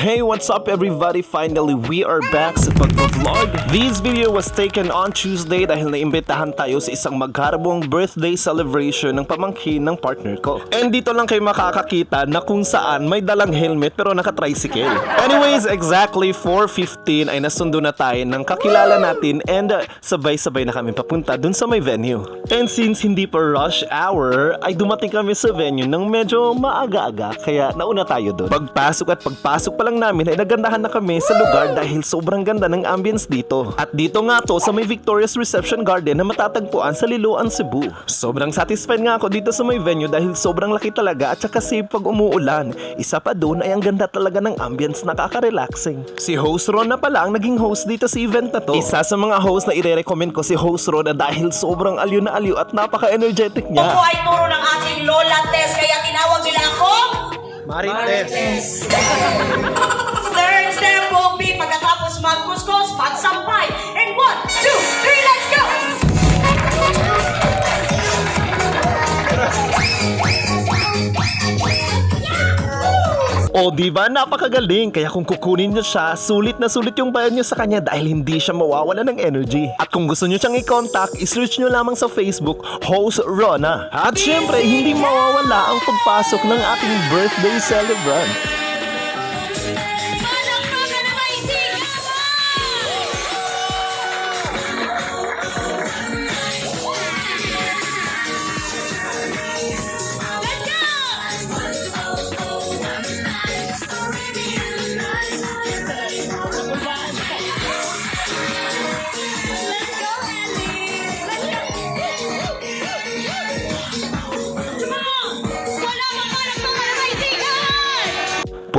Hey, what's up everybody? Finally, we are back pagpa-vlog. This video was taken on Tuesday dahil naimbitahan tayo sa isang magkarabong birthday celebration ng pamangkin ng partner ko. And dito lang kayo makakakita na kung saan may dalang helmet pero naka-tricycle. Anyways, exactly 4.15 ay nasundo na tayo ng kakilala natin and sabay-sabay na kami papunta dun sa may venue. And since hindi pa rush hour, ay dumating kami sa venue ng medyo maaga-aga kaya nauna tayo dun. Pagpasok at pagpasok pa lang namin ay nagandahan na kami sa lugar dahil sobrang ganda ng ambience dito. At dito nga to sa may Victoria's Reception Garden na matatagpuan sa Liloan, Cebu. Sobrang satisfied nga ako dito sa may venue dahil sobrang laki talaga at saka safe pag umuulan. Isa pa doon ay ang ganda talaga ng ambience nakaka-relaxing. Si host Ron na pala ang naging host dito sa event na to. Isa sa mga host na ire-recommend ko si host Ron na dahil sobrang aliw na aliw at napaka-energetic Ako niya. ay turo ng ating Lola Tess, kaya tinawag nila ako. Marites! Third step will be pagkatapos magkuskus, pagsampay. And one, O di ba napakagaling kaya kung kukunin niyo siya, sulit na sulit yung bayad niyo sa kanya dahil hindi siya mawawala ng energy. At kung gusto niyo siyang i-contact, i-search niyo lamang sa Facebook, Host Rona. At syempre, hindi mawawala ang pagpasok ng ating birthday celebrant.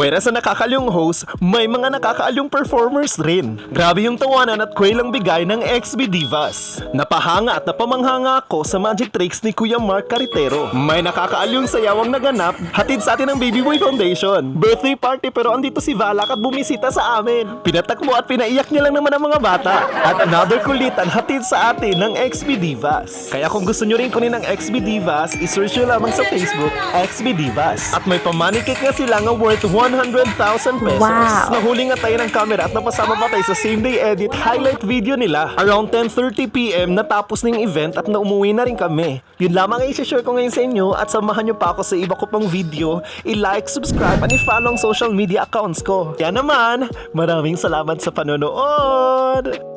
Pwera sa nakakalyong host, may mga nakakaalyong performers rin. Grabe yung tawanan at kwelang bigay ng XB Divas. Napahanga at napamanghanga ako sa magic tricks ni Kuya Mark Caritero. May nakakaalyong sayawang naganap, hatid sa atin ng Baby Boy Foundation. Birthday party pero andito si Valak at bumisita sa amin. Pinatakbo at pinaiyak niya lang naman ang mga bata. At another kulitan hatid sa atin ng XB Divas. Kaya kung gusto nyo rin kunin ng XB Divas, isearch nyo lamang sa Facebook, XB Divas. At may pamanik cake nga sila nga worth 100,000 pesos. Wow. Nahuli nga tayo ng camera at napasama pa tayo sa same day edit highlight video nila. Around 10.30pm natapos na yung event at naumuwi na rin kami. Yun lamang ang i-share ko ngayon sa inyo at samahan nyo pa ako sa iba ko pang video. I-like, subscribe, and i-follow ang social media accounts ko. Kaya naman, maraming salamat sa panonood!